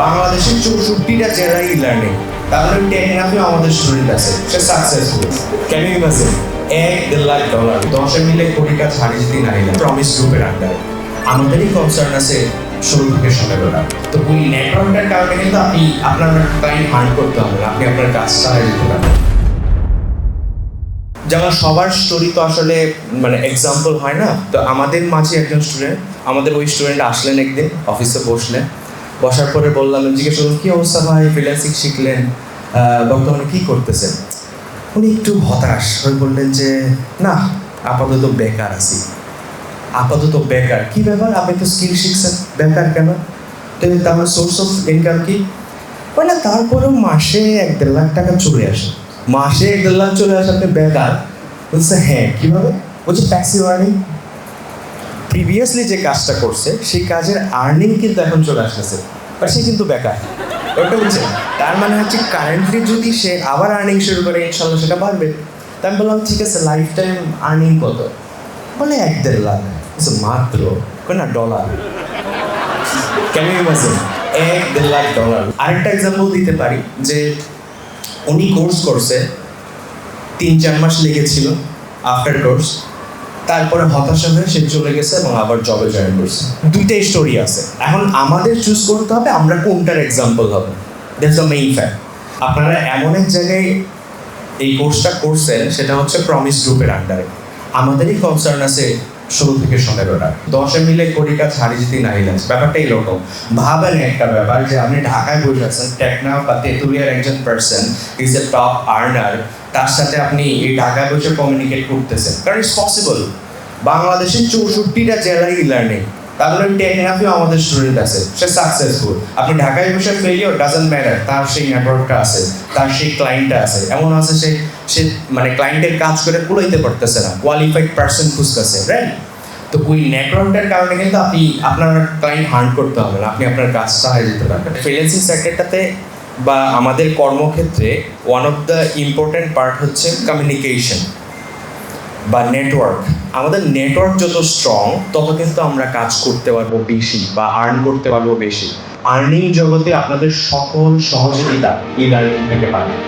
বাংলাদেশের চৌষট্টিটা জেলায় ই লার্নিং মানে টেন হাফে আমাদের স্টুডেন্ট আছে, সে সাকসেসফুল ক্যান ইউ ইমাজিন এক, দেড় লাখ ডলার দশে মিলে কোটি কাজ হারিয়ে দিন আইলাম প্রমিস গ্রুপের আন্ডার আমাদেরই কনসার্ন আছে শুরু থেকে সতেরোটা। তো ওই নেটওয়ার্কটার কারণে কিন্তু আপনি, আপনার ক্লাইন্ট হার্ন করতে হবে না, আপনি আপনার কাজ চালিয়ে যেতে পারবেন। যেমন সবার স্টোরি তো আসলে মানে এক্সাম্পল হয় না, তো আমাদের মাঝে একজন স্টুডেন্ট আমাদের ওই স্টুডেন্ট আসলেন একদিন অফিসে বসলেন। বসার পরে বললাম, জিজ্ঞেস করলাম, কী অবস্থা ভাই? ফ্রিল্যান্সিং শিখলেন বর্তমানে কী করতেছেন? উনি একটু হতাশ হয়ে বললেন যে, না, আপাতত বেকার আছি। আপাতত বেকার? কি ব্যাপার? আপনি তো স্কিল শিখছেন। বেকার কেন? তো তাহলে সোর্স অফ ইনকাম কি? বলে তারপরেও মাসে এক দেড় লাখ টাকা চলে আসে। মাসে এক দেড় লাখ চলে আসে, আপনি বেকার? বলছে হ্যাঁ। কীভাবে? বলছে প্যাসিভ আর্নিং প্রিভিয়াসলি যে কাজটা করছে, সেই কাজের আর্নিং কিন্তু এখন চলে আসতেছে। বাট সে কিন্তু বেকার। ওটা বুঝছে তার মানে হচ্ছে কারেন্টলি যদি সে আবার আর্নিং শুরু করে ইনশাল্লাহ সেটা বাড়বে। তাই আমি বললাম, ঠিক আছে লাইফ টাইম আর্নিং কত? বলে, এক দেড় লাখ। মাত্র? না ডলার কেন ইমাজিন এক দেড় লাখ ডলার আরেকটা এক্সাম্পল দিতে পারি, যে উনি কোর্স করছে, তিন চার মাস লেগেছিল আফটার কোর্স তারপরে হতাশা হয়ে সে চলে গেছে এবং আবার জবে জয়েন করছে। দুইটাই স্টোরি আছে। এখন আমাদের চুজ করতে হবে আমরা কোনটার এক্সাম্পল হবে। দ্যাটস দ্য মেইন ফ্যাক্ট আপনারা এমন এক জায়গায় এই কোর্সটা করছেন, সেটা হচ্ছে প্রমিস গ্রুপের আন্ডারে আমাদেরই কনসার্ন আছে ষোলো থেকে সতেরোটা দশে মিলে কোটি কাজ হারিয়ে যেতে না হিলাস ব্যাপারটা এরকম ভাবেন একটা ব্যাপার যে আপনি ঢাকায় বসে আছেন টেকনা বা তেঁতুলিয়ার একজন person is a top earner তার সাথে আপনি এই ঢাকায় বসে কমিউনিকেট করতেছেন। কারণ ইটস পসিবল বাংলাদেশের চৌষট্টিটা জেলায় ই লার্নিং তার মানে টেন আমাদের স্টুডেন্ট আছে। সে সাকসেসফুল আপনি ঢাকায় বসে ফেলিওর ডাজেন্ট ম্যাটার তার সেই নেটওয়ার্কটা আছে, তার সেই ক্লায়েন্টটা আছে। এমন আছে সে সে মানে ক্লায়েন্টের কাজ করে কুলাইতে পারতেছে না কোয়ালিফাইড পার্সন খুঁজতেছে রাইট তো ওই নেটওয়ার্কটার কারণে কিন্তু আপনি, আপনার ক্লায়েন্ট হার্ন করতে হবে না, আপনি আপনার কাজ চালিয়ে যেতে পারবেন। ফ্রিল্যান্সিং সেক্টরটাতে বা আমাদের কর্মক্ষেত্রে one of the important part হচ্ছে কমিউনিকেশন বা নেটওয়ার্ক আমাদের নেটওয়ার্ক যত স্ট্রং তত কিন্তু আমরা কাজ করতে পারব বেশি বা আর্ন করতে পারব বেশি। আর্নিং জগতে আপনাদের সকল সহযোগিতা ই লার্নিং থেকে পাবেন